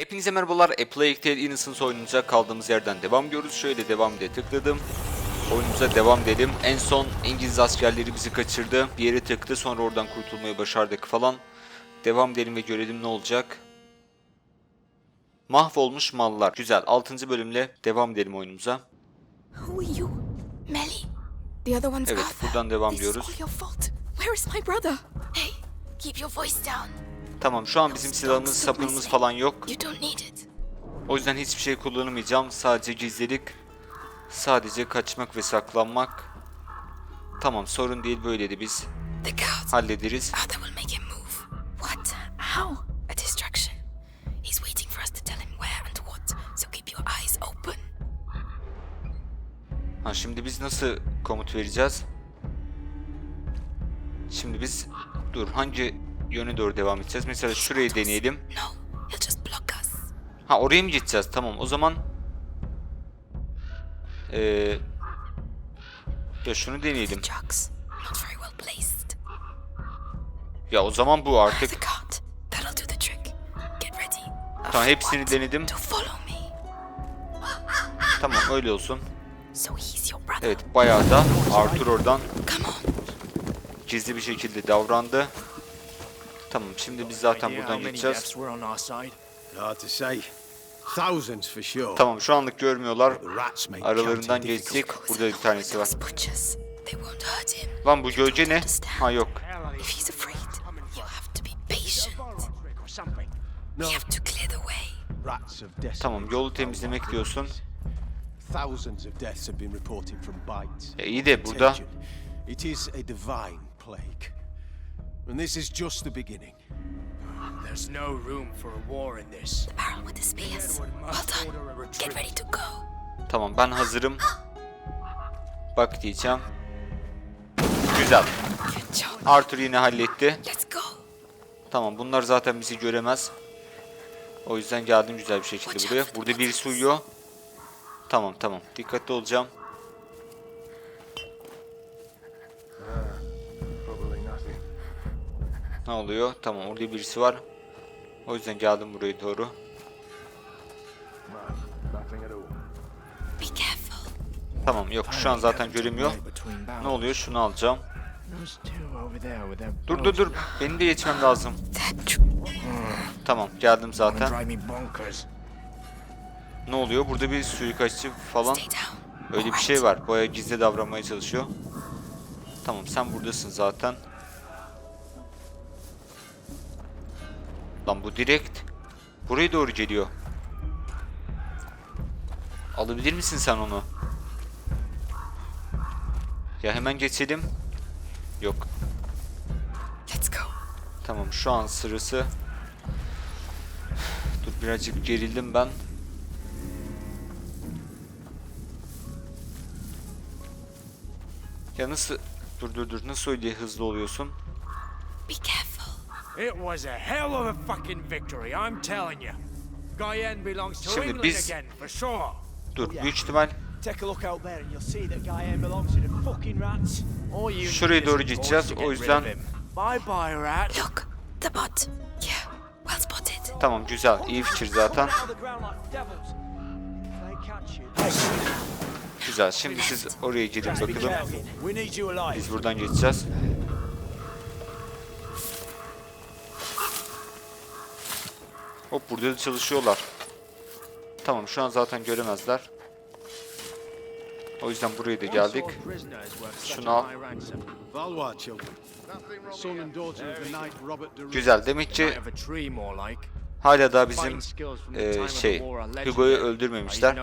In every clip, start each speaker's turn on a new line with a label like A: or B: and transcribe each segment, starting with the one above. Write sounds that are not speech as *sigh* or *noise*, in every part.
A: Hepinize merhabalar. A Plague Tale Innocence oyunumuza kaldığımız yerden devam ediyoruz. Şöyle devam diye tıkladım. Oyunumuza devam dedim. En son İngiliz askerleri bizi kaçırdı. Bir yere tıktı sonra oradan kurtulmayı başardık falan. Devam edelim ve görelim ne olacak. Mahvolmuş mallar. Güzel. 6. bölümle devam edelim oyunumuza.
B: Who are you? Melly? The other one's
A: Evet, buradan devam
B: This
A: diyoruz.
B: is all your fault. Where is my brother? Hey, keep your voice down.
A: Tamam şu an bizim silahımız, sapımız falan yok. O yüzden hiçbir şey kullanmayacağım. Sadece gizlilik. Sadece kaçmak ve saklanmak. Tamam sorun değil böyleydi biz.
B: The guards.
A: Hallederiz. Ha şimdi biz nasıl komut vereceğiz? Şimdi biz dur hangi yöne doğru devam edeceğiz? Mesela şurayı deneyelim. Ha oraya mı gideceğiz? Tamam o zaman ee, ya şunu deneyelim. Ya o zaman bu
B: The
A: artık. Tamam hepsini denedim. Tamam öyle olsun. Evet bayağı da Arthur oradan gizli bir şekilde davrandı. Tamam şimdi biz zaten buradan gideceğiz. Tamam şu anlık görmüyorlar. Aralarından geçtik. Burada bir tanesi var. Lan bu gölge ne? Ha yok. Tamam yolu temizlemek diyorsun. Ya iyi de burada.
C: It is a divine plague. And this is just the beginning.
D: There's no room for a war in this.
B: The barrel with the spears. Well done. Get ready to go.
A: tamam ben hazırım. Bak diyeceğim. Güzel. Arthur yine halletti.
B: Let's go.
A: Tamam bunlar zaten bizi göremez. O yüzden geldim güzel bir şekilde buraya. Burada birisi uyuyor. Tamam tamam. Dikkatli olacağım. Ne oluyor? Tamam orada birisi var. O yüzden geldim buraya doğru. Tamam yok şu an zaten göremiyor. Ne oluyor? Şunu alacağım. Dur dur dur. Benim de geçmem lazım. Tamam geldim zaten. Ne oluyor? Burada bir suikastçı falan. Öyle bir şey var. Baya gizli davranmaya çalışıyor. Tamam sen buradasın zaten. Lan bu direkt buraya doğru geliyor. Alabilir misin sen onu? Ya hemen geçelim. Yok.
B: Let's go.
A: Tamam şu an sırası. Dur birazcık gerildim ben. Ya nasıl... Dur dur dur nasıl öyle hızlı oluyorsun?
D: It was a hell of a fucking victory, I'm telling you. Guyenne belongs to
A: Şimdi
D: England
A: biz-
D: again, for sure.
A: Dur büyük ihtimal
E: Take a look out there and you'll see that Guyenne belongs to the fucking rats.
D: All you
A: Şuraya doğru gideceğiz, o yüzden-.
D: Bye bye, rat.
B: Look, the bot. Yeah, well spotted.
A: tamam güzel iyi fikir zaten. Güzel şimdi siz oraya gidin bakalım. Biz buradan geçeceğiz. Hop burada da çalışıyorlar. Tamam şu an zaten göremezler. O yüzden buraya da geldik. Şunu al. Güzel demek ki hala da bizim
D: the
A: şey Hugo'yu öldürmemişler.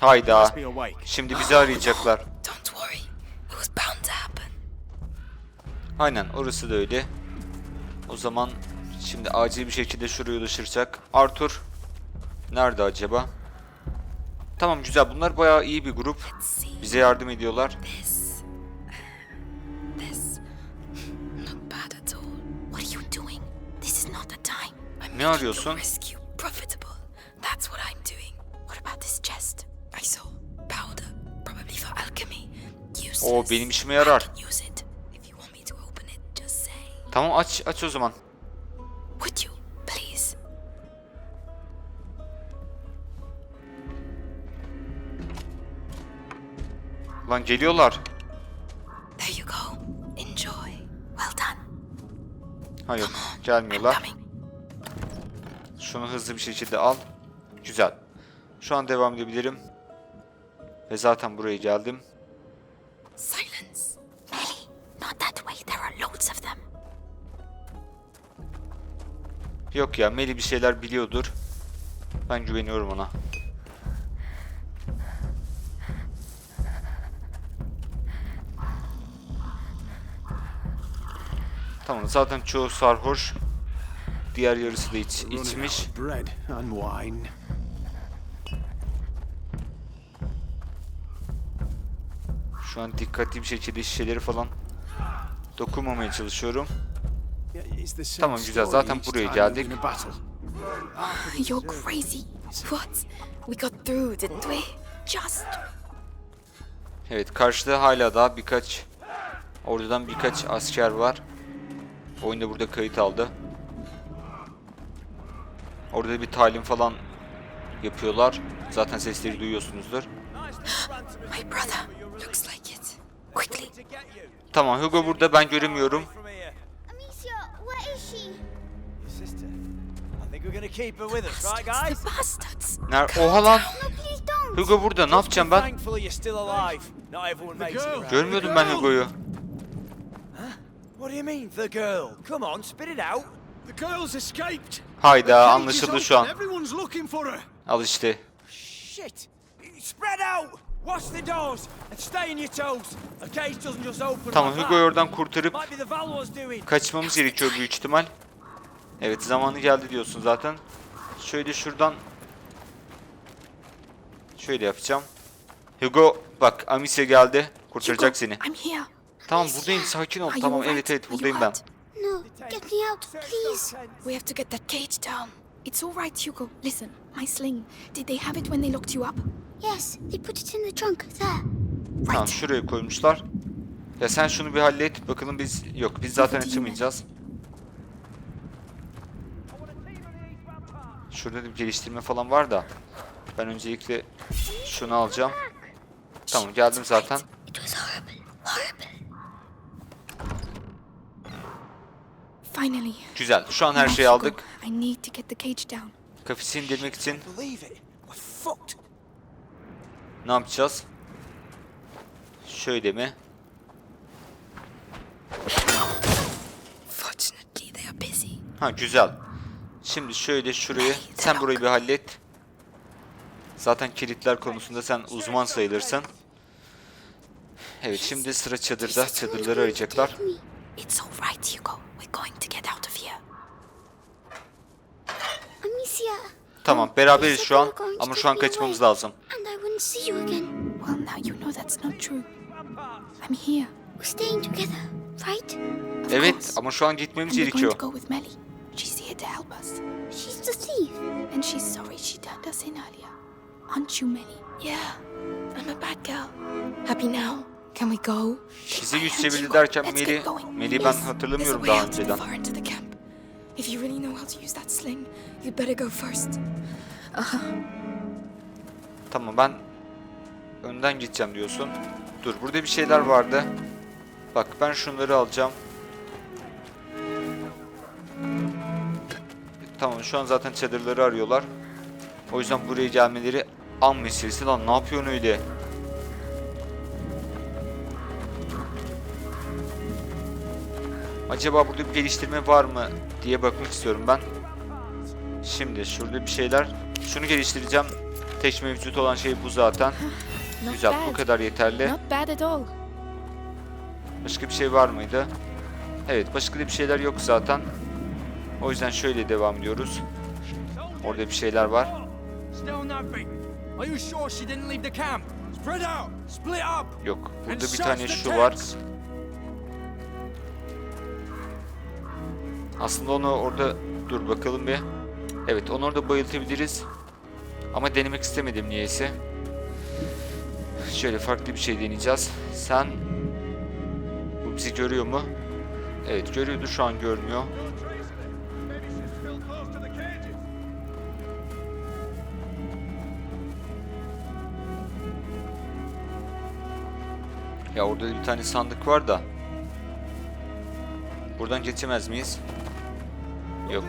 A: Hayda. Şimdi bizi arayacaklar. *gasps* Aynen orası da öyle. O zaman şimdi acil bir şekilde şuraya ulaşırsak. Arthur nerede acaba? Tamam güzel bunlar bayağı iyi bir grup. Bize yardım ediyorlar. Ne arıyorsun?
B: your rescue profitable. That's
A: Tamam aç aç o zaman.
B: Would you, please?
A: Lan geliyorlar.
B: There you go. Enjoy. Well done.
A: Hayır
B: I'm
A: gelmiyorlar. Şunu hızlı bir şekilde al. Güzel. Şu an devam edebilirim. Ve zaten buraya geldim.
B: Silence.
A: Yok ya Meli bir şeyler biliyordur. Ben güveniyorum ona. Tamam zaten çoğu sarhoş. Diğer yarısı da iç, içmiş. Şu an dikkatli bir şekilde şişeleri falan dokunmamaya çalışıyorum. Tamam, güzel. Zaten buraya geldik.
C: we win a battle.
B: You're crazy. What? We got through, didn't we? Just.
A: Evet karşıda hala daha birkaç ordudan birkaç asker var. Oyunda burada kayıt aldı. Orada bir talim falan yapıyorlar. Zaten sesleri duyuyorsunuzdur. *gasps*
B: My brother. Looks like it. Quickly.
A: Tamam Hugo burada ben göremiyorum.
E: I think we're gonna keep her with us, right, guys?
B: The bastards.
A: Ner Oha lan. Hugo burada ne yapacağım ben?
E: Thankfully you're still alive. Not everyone makes it. around.
A: Görmüyordum ben Hugo'yu.
E: What do you mean, the girl? Come on, spit it out.
C: The girl's escaped.
A: Hayda anlaşıldı şu an.
C: Everyone's looking for her.
A: Al işte.
E: Shit! Spread out! Watch the doors and stay on your toes. A cage doesn't just open
A: Tamam Hugo'yu oradan kurtarıp
E: Might be the Valor's doing.
A: kaçmamız gerekiyor büyük ihtimal. Evet zamanı geldi diyorsun zaten. Şöyle şuradan şöyle yapacağım. Hugo bak Amicia geldi. Kurtaracak
B: Hugo,
A: seni.
B: I'm here.
A: Tamam buradayım sakin ol.
B: Are
A: Tamam evet evet buradayım ben.
F: No, get me out, please.
B: We have to get that cage down. It's all right, Hugo. Listen, my sling. Did they have it when they locked you up?
F: Yes, they put it in the trunk there.
A: Tamam şuraya koymuşlar. Ya sen şunu bir hallet. Bakalım biz yok biz zaten açamayacağız. Şurada da bir geliştirme falan var da. Ben öncelikle şunu alacağım. Tamam geldim zaten. Güzel. Şu an her şeyi aldık. Kafesi indirmek için ne yapacağız? Şöyle mi?
B: Fortunately, they are busy.
A: Ha güzel. Şimdi şöyle şurayı sen burayı bir hallet. Zaten kilitler konusunda sen uzman sayılırsın. Evet şimdi sıra çadırda. Çadırları arayacaklar.
B: It's all right, Hugo. We're going to get out of here.
F: Amicia.
A: Tamam beraberiz şu an ama şu an kaçmamız lazım.
F: And I wouldn't see you again.
B: Well, now you know that's not true. I'm here.
F: We're staying together, right?
B: Of
A: Evet
B: course.
A: ama şu an gitmemiz gerekiyor.
B: Here to help us.
F: She's the thief.
B: And she's sorry she turned us in earlier. Aren't you, Melly? Yeah, I'm a bad girl. Happy now? Can we go?
A: Bizi
B: My
A: güç
B: hands,
A: çevirdi
B: Hugo.
A: derken
B: Let's
A: Melly,
B: get going.
A: Melly ben hatırlamıyorum daha önceden.
B: far of the camp. If you really know how to use that sling, you'd better go first. Uh-huh.
A: Tamam ben önden gideceğim diyorsun. Dur burada bir şeyler vardı. Bak ben şunları alacağım. Tamam şu an zaten çadırları arıyorlar. O yüzden buraya gelmeleri an meselesi lan ne yapıyorsun öyle? Acaba burada bir geliştirme var mı diye bakmak istiyorum ben. Şimdi şurada bir şeyler. Şunu geliştireceğim. Tek mevcut olan şey bu zaten. Güzel bu kadar yeterli. Başka bir şey var mıydı? Evet başka bir şeyler yok zaten. O yüzden şöyle devam ediyoruz. Orada bir şeyler var. Yok. Burada bir tane şu var. Aslında onu orada dur bakalım bir. Evet onu orada bayıltabiliriz. Ama denemek istemedim niyeyse. Şöyle farklı bir şey deneyeceğiz. Sen bu bizi görüyor mu? Evet görüyordu şu an görmüyor. Ya orada bir tane sandık var da. Buradan geçemez miyiz? Yok.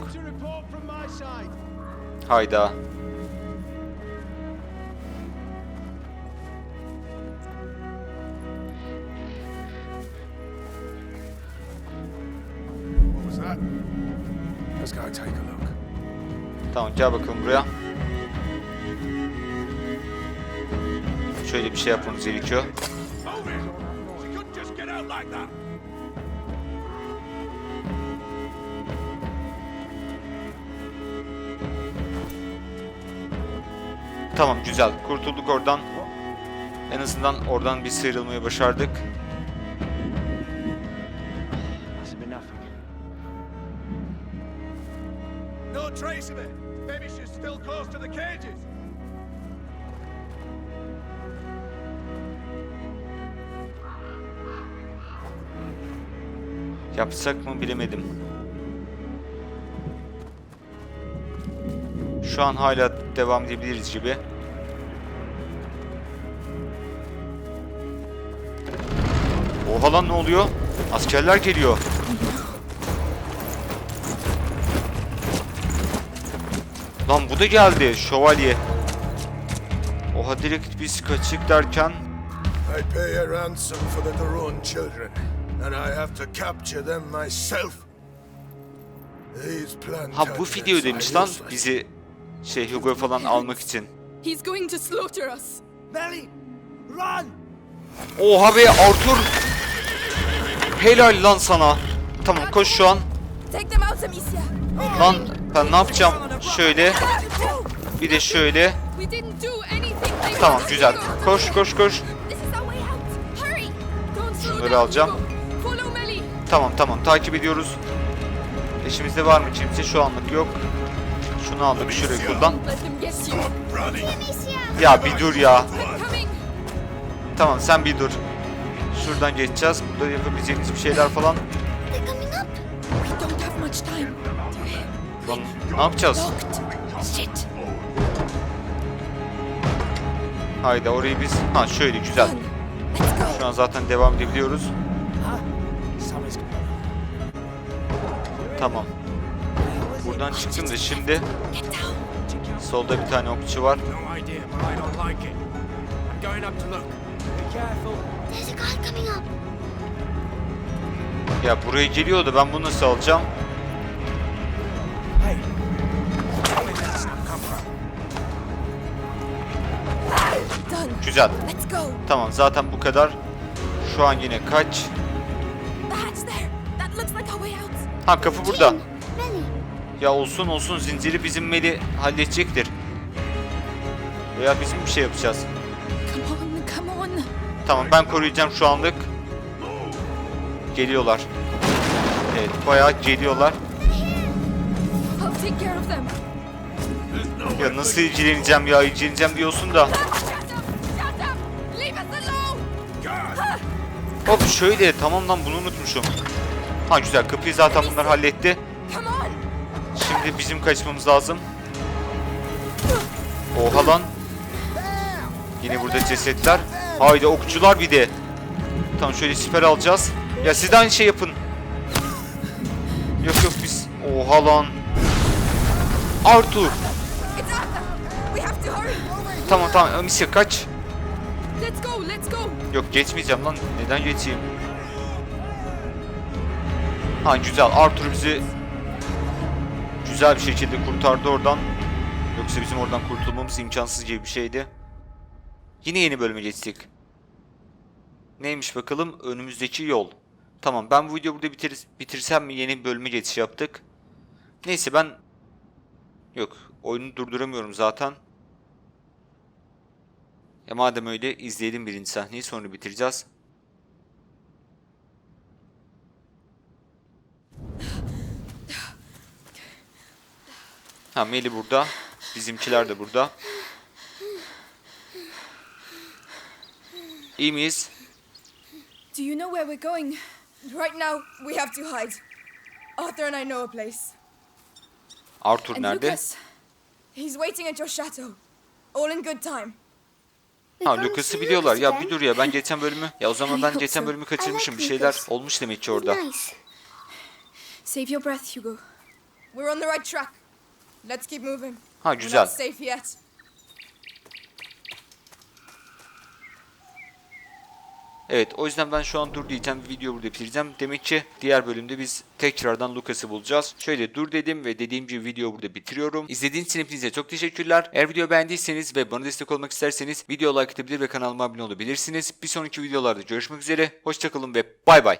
A: Hayda. Tamam gel bakalım buraya. Şöyle bir şey yapmamız gerekiyor.
G: That.
A: Tamam güzel. Kurtulduk oradan. En azından oradan bir sıyrılmayı başardık.
G: No trace of it. Maybe she's still close to the cages.
A: Yapsak mı bilemedim. Şu an hala devam edebiliriz gibi. Oha lan ne oluyor? Askerler geliyor. Lan bu da geldi şövalye. Oha direkt biz kaçık derken
G: I pay a ransom for the Daron children, and I have to capture them myself.
A: Ha bu video
G: Plantagenets
A: demiş
G: are
A: lan bizi şey Hugo falan almak için.
B: He's going to slaughter us.
E: Melly! Run!
A: Oha be Arthur. Helal lan sana. Tamam koş şu an.
B: Take them out, Amicia.
A: Lan ben ne yapacağım? Şöyle bir de şöyle.
B: We didn't do anything. They
A: Tamam güzel. Koş koş koş.
B: This is
A: Tamam tamam takip ediyoruz. Peşimizde var mı kimse? Şu anlık yok. Şunu aldık şurayı kullan. Ya bir dur ya. Tamam sen bir dur. Şuradan geçeceğiz. Burada yapabileceğimiz bir şeyler falan. Lan ne yapacağız? Hayda orayı biz... Ha şöyle güzel. Şu an zaten devam edebiliyoruz. Tamam. Buradan çıktım da şimdi solda bir tane okçu var. Ya buraya geliyordu ben bunu nasıl alacağım? Güzel. Tamam zaten bu kadar. Şu an yine kaç? Ha kapı burada. Ya olsun olsun zinciri bizim Meli halledecektir. Veya bizim bir şey yapacağız. Tamam ben koruyacağım şu anlık. Geliyorlar. Evet bayağı geliyorlar. Ya nasıl ilgileneceğim ya ilgileneceğim diyorsun da. Hop şöyle tamam lan bunu unutmuşum. Ha güzel kapıyı zaten bunlar halletti. Şimdi bizim kaçmamız lazım. Oha lan. Yine burada cesetler. Haydi okçular bir de. Tamam şöyle siper alacağız. Ya siz de aynı şey yapın. Yok yok biz. Oha lan. Arthur. Tamam tamam Amicia kaç. Yok geçmeyeceğim lan. Neden geçeyim? Ha güzel. Arthur bizi güzel bir şekilde kurtardı oradan. Yoksa bizim oradan kurtulmamız imkansız gibi bir şeydi. Yine yeni bölüme geçtik. Neymiş bakalım? Önümüzdeki yol. Tamam ben bu videoyu burada bitir bitirsem mi yeni bir bölüme geçiş yaptık. Neyse ben... Yok oyunu durduramıyorum zaten. Ya madem öyle izleyelim birinci sahneyi sonra bitireceğiz. Ha Meli burada. Bizimkiler de burada. İyi miyiz?
B: Do you know where we're going? Right now, we have to hide. Arthur and I know a place.
A: Arthur
B: And
A: nerede?
B: Lucas, he's waiting at your chateau. All in good time.
A: Ha Lucas'ı biliyorlar. Ya bir dur ya ben geçen bölümü ya o zaman ben geçen bölümü kaçırmışım. Bir şeyler olmuş demek ki orada.
F: Nice.
B: Save your breath, Hugo. We're on the right track. Let's keep moving.
A: Ha
B: We're
A: güzel.
B: not safe yet.
A: Evet o yüzden ben şu an dur diyeceğim video burada bitireceğim. Demek ki diğer bölümde biz tekrardan Lucas'ı bulacağız. Şöyle dur dedim ve dediğim gibi video burada bitiriyorum. İzlediğiniz için hepinize çok teşekkürler. Eğer video beğendiyseniz ve bana destek olmak isterseniz video like atabilir ve kanalıma abone olabilirsiniz. Bir sonraki videolarda görüşmek üzere. Hoşçakalın ve bay bay.